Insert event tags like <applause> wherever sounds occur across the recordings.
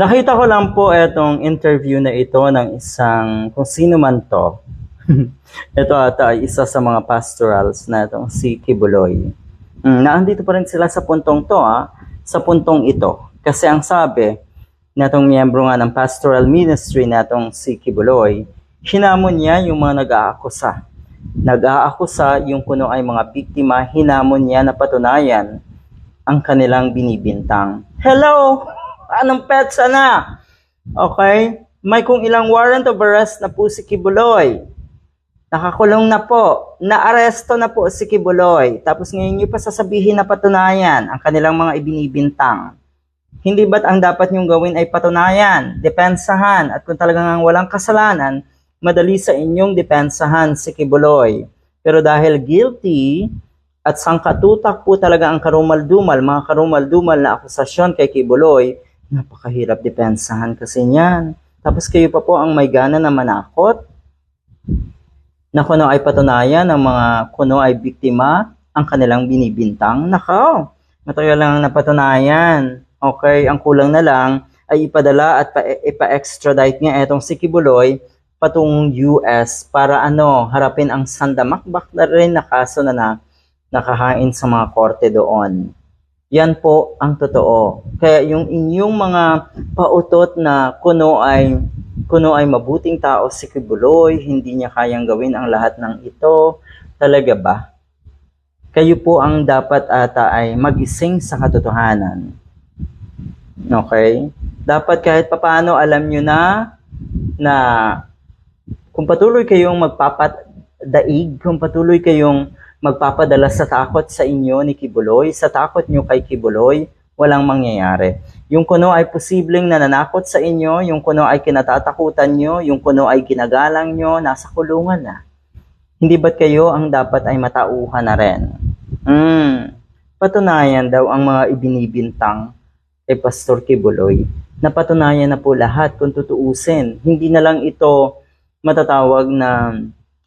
Nakita ko lang po etong interview na ito ng isang, kung sino man to. <laughs> ito ata ay isa sa mga pastorals na itong si Kibuloy. Mm, naandito pa rin sila sa puntong to, ah, sa puntong ito. Kasi ang sabi, na itong miyembro nga ng pastoral ministry na itong si Kibuloy, hinamon niya yung mga nag-aakusa. Nag-aakusa yung kuno ay mga biktima, hinamon niya na patunayan ang kanilang binibintang. Hello! Anong petsa na? Okay? May kung ilang warrant of arrest na po si Kibuloy. Nakakulong na po. Naaresto na po si Kibuloy. Tapos ngayon nyo pa sasabihin na patunayan ang kanilang mga ibinibintang. Hindi ba't ang dapat nyong gawin ay patunayan, depensahan, at kung talagang walang kasalanan, madali sa inyong depensahan si Kibuloy. Pero dahil guilty, at sangkatutak po talaga ang karumal-dumal, mga karumal-dumal na akusasyon kay Kibuloy, napakahirap depensahan kasi niyan. Tapos kayo pa po ang may gana na manakot, na kuno ay patunayan ng mga kuno ay biktima ang kanilang binibintang. Nakaw, matagal lang ang napatunayan. Okay, ang kulang na lang ay ipadala at pa, ipa-extradite nga etong si Kibuloy patungong US para ano, harapin ang sandamakbak na rin na kaso na, na nakahain sa mga korte doon. Yan po ang totoo. Kaya yung inyong mga pautot na kuno ay kuno ay mabuting tao si Kibuloy, hindi niya kayang gawin ang lahat ng ito. Talaga ba? Kayo po ang dapat ata ay magising sa katotohanan. Okay? Dapat kahit papano alam nyo na na kung patuloy kayong magpapadaig, kung patuloy kayong magpapadala sa takot sa inyo ni Kibuloy, sa takot nyo kay Kibuloy, walang mangyayari. Yung kuno ay posibleng nananakot sa inyo, yung kuno ay kinatatakutan nyo, yung kuno ay ginagalang nyo, nasa kulungan na. Hindi ba't kayo ang dapat ay matauhan na rin? Hmm, patunayan daw ang mga ibinibintang kay Pastor Kibuloy. Napatunayan na po lahat kung tutuusin. Hindi na lang ito matatawag na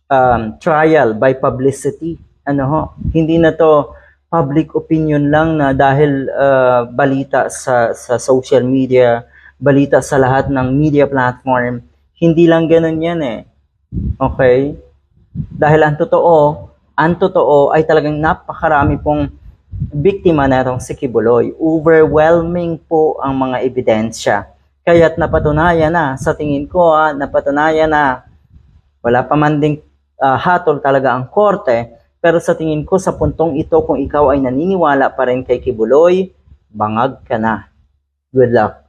um, trial by publicity. Ano ho? Hindi na to public opinion lang na dahil uh, balita sa sa social media, balita sa lahat ng media platform. Hindi lang ganun yan eh. Okay? Dahil ang totoo, ang totoo ay talagang napakarami pong biktima na itong si Kibuloy. Overwhelming po ang mga ebidensya. Kaya't napatunayan na, sa tingin ko, ah, napatunayan na wala pa man ding ah, hatol talaga ang korte, pero sa tingin ko sa puntong ito, kung ikaw ay naniniwala pa rin kay Kibuloy, bangag ka na. Good luck.